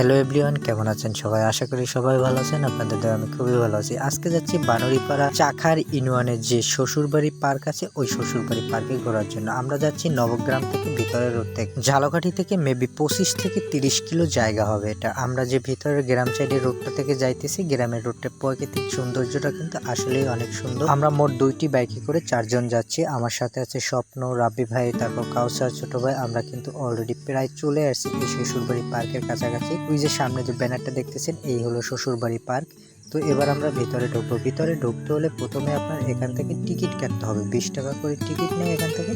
Hello everyone কেমন আছেন সবাই? আশা করি সবাই ভালো আছেন, আপনাদের দ্বারা আমি খুবই ভালো আছি। আজকে যাচ্ছি বানরিপাড়া চাখার ইউনিয়নের যে শ্বশুরবাড়ি পার্ক আছে, ওই শ্বশুরবাড়ি পার্কে ঘোরার জন্য। আমরা যাচ্ছি নবগ্রাম থেকে ভিতরের রোড থেকে। ঝালকাঠি থেকে মেবি পঁচিশ থেকে তিরিশ কিলো জায়গা হবে এটা। আমরা যে ভিতরের গ্রাম সাইডের রোডটা থেকে যাইতেছি, গ্রামের রোডটা প্রাকৃতিক সৌন্দর্যটা কিন্তু আসলেই অনেক সুন্দর। আমরা মোট দুইটি বাইকে করে চারজন যাচ্ছি। আমার সাথে আছে স্বপ্ন রাবি ভাই, তারপর কাউসার ছোট ভাই। আমরা কিন্তু অলরেডি প্রায় চলে আসছি এই শ্বশুরবাড়ি পার্কের কাছাকাছি। ওই যে সামনে যে ব্যানারটা দেখতেছেন, এই হলো শ্বশুরবাড়ি পার্ক। তো এবার আমরা ভিতরে ঢুকবো। ভিতরে ঢুকতে হলে প্রথমে আপনার এখান থেকে টিকিট কাটতে হবে। বিশ টাকা করে টিকিট নেই এখান থেকে।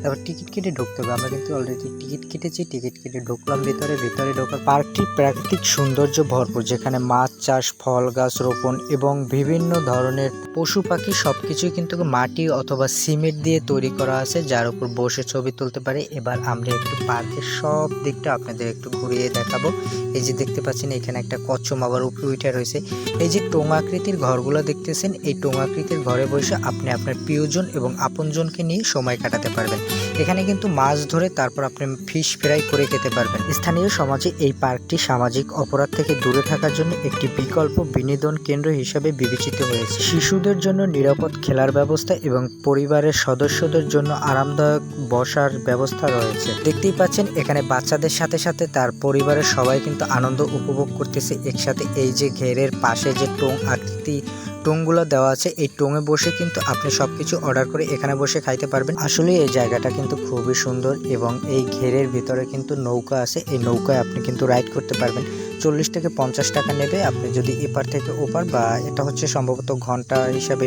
তারপর টিকিট কেটে ঢুকতে হবে। আমরা কিন্তু অলরেডি টিকিট কেটেছি। টিকিট কেটে ঢুকলাম ভিতরে। ভিতরে ঢোকার পার্কটি প্রাকৃতিক সৌন্দর্য ভরপুর, যেখানে মাছ চাষ, ফল গাছ রোপণ এবং বিভিন্ন ধরনের পশু পাখি সবকিছুই কিন্তু মাটি অথবা সিমেন্ট দিয়ে তৈরি করা আছে, যার উপর বসে ছবি তুলতে পারে। এবার আমরা একটু পার্কের সব দিকটা আপনাদের একটু ঘুরিয়ে দেখাবো। এই যে দেখতে পাচ্ছেন, এখানে একটা কচ্ছম আবার উপরে উঠে রয়েছে। এই যে টোঙাকৃতির ঘরগুলো দেখতেছেন, এই টোঙাকৃতির ঘরে বসে আপনি আপনার প্রিয়জন এবং আপনজনকে নিয়ে সময় কাটাতে পারবেন। এখানে কিন্তু মাছ ধরে তারপর আপনি ফিশ ফ্রাই করে খেতে পারবেন। স্থানীয় সমাজে এই পার্কটি সামাজিক অপরাধ থেকে দূরে থাকার জন্য একটি বিকল্প বিনোদন কেন্দ্র হিসেবে বিবেচিত হয়েছে। শিশুদের জন্য নিরাপদ খেলার ব্যবস্থা এবং পরিবারের সদস্যদের জন্য আরামদায়ক বসার ব্যবস্থা রয়েছে। দেখতেই পাচ্ছেন, এখানে বাচ্চাদের সাথে সাথে তার পরিবারের সবাই কিন্তু আনন্দ উপভোগ করতেছে। একসাথে এই যে ঘেরের পাশে যে টোং আকৃতি টোংগুলো দেওয়া আছে। এই টোঙে বসে কিন্তু আপনি সব কিছু অর্ডার করে এখানে বসে খাইতে পারবেন। আসলে এই জায়গাটা কিন্তু খুবই সুন্দর এবং এই ঘেরের ভিতরে কিন্তু নৌকা আছে। এই নৌকায় আপনি কিন্তু রাইড করতে পারবেন। চল্লিশ থেকে পঞ্চাশ টাকা নেবে। আপনি যদি এপার থেকে ওপার বা এটা হচ্ছে সম্ভবত ঘণ্টা হিসাবে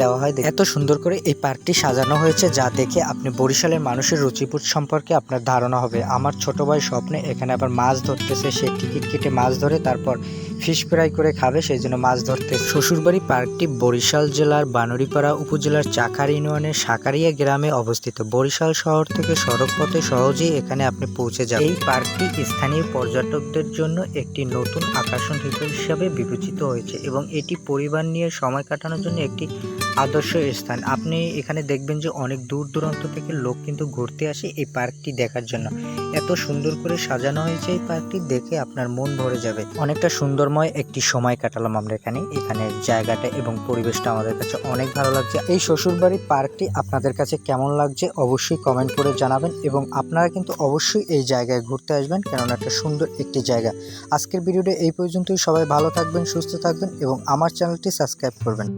দেওয়া হয় এত সুন্দর করে এই পার্কটি সাজানো হয়েছে যা দেখে আপনি বরিশালের মানুষের রুচিবোধ সম্পর্কে আপনার ধারণা হবে। আমার ছোট ভাই স্বপ্নে এখানে আবার মাছ ধরতেছে, সে টিকিট কেটে মাছ ধরে তারপর ফিশ ফ্রাই করে খাবে, সেই জন্য মাছ ধরতে শ্বশুরবাড়ি পার্কটি বরিশাল জেলার বানরিপাড়া উপজেলার চাকার ইউনিয়নের সাকারিয়া গ্রামে অবস্থিত। বরিশাল শহর থেকে সড়ক পথে সহজেই এখানে আপনি পৌঁছে যাবেন। এই পার্কটি স্থানীয় পর্যটকদের জন্য একটি নতুন আকর্ষণ হিসেবে বিবেচিত হয়েছে এবং এটি পরিবার নিয়ে সময় কাটানোর জন্য একটি আদর্শ স্থান। আপনি এখানে দেখবেন যে অনেক দূর দূরান্ত থেকে লোক কিন্তু ঘুরতে আসে এই পার্কটি দেখার জন্য। এত সুন্দর করে সাজানো হয়েছে এই পার্কটি দেখে আপনার মন ভরে যাবে। অনেকটা সুন্দরময় একটি সময় কাটালাম আমরা এখানে। এখানের জায়গাটা এবং পরিবেশটা আমাদের কাছে অনেক ভালো লাগছে। এই শ্বশুরবাড়ি পার্কটি আপনাদের কাছে কেমন লাগছে অবশ্যই কমেন্ট করে জানাবেন এবং আপনারা কিন্তু অবশ্যই এই জায়গায় ঘুরতে আসবেন কেননা একটা সুন্দর একটি জায়গা। আজকের ভিডিওটা এই পর্যন্তই। সবাই ভালো থাকবেন, সুস্থ থাকবেন এবং আমার চ্যানেলটি সাবস্ক্রাইব করবেন।